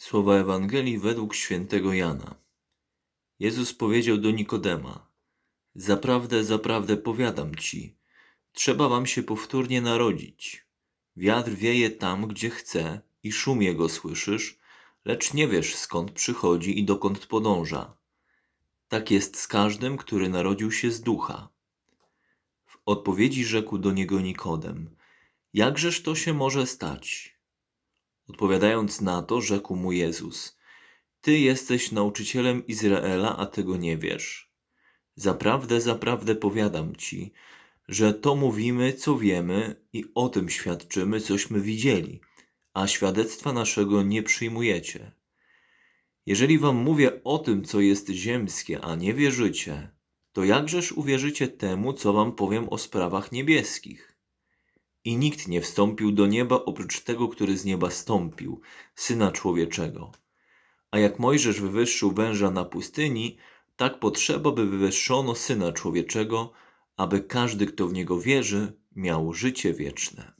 Słowa Ewangelii według świętego Jana. Jezus powiedział do Nikodema: Zaprawdę, zaprawdę powiadam ci, trzeba wam się powtórnie narodzić. Wiatr wieje tam, gdzie chce, i szum jego słyszysz, lecz nie wiesz skąd przychodzi i dokąd podąża. Tak jest z każdym, który narodził się z ducha. W odpowiedzi rzekł do niego Nikodem: Jakżeż to się może stać? Odpowiadając na to, rzekł mu Jezus: Ty jesteś nauczycielem Izraela, a tego nie wiesz. Zaprawdę, zaprawdę powiadam ci, że to mówimy, co wiemy, i o tym świadczymy, cośmy widzieli, a świadectwa naszego nie przyjmujecie. Jeżeli wam mówię o tym, co jest ziemskie, a nie wierzycie, to jakżeż uwierzycie temu, co wam powiem o sprawach niebieskich? I nikt nie wstąpił do nieba oprócz tego, który z nieba stąpił, syna człowieczego. A jak Mojżesz wywyższył węża na pustyni, tak potrzeba, by wywyższono syna człowieczego, aby każdy, kto w niego wierzy, miał życie wieczne.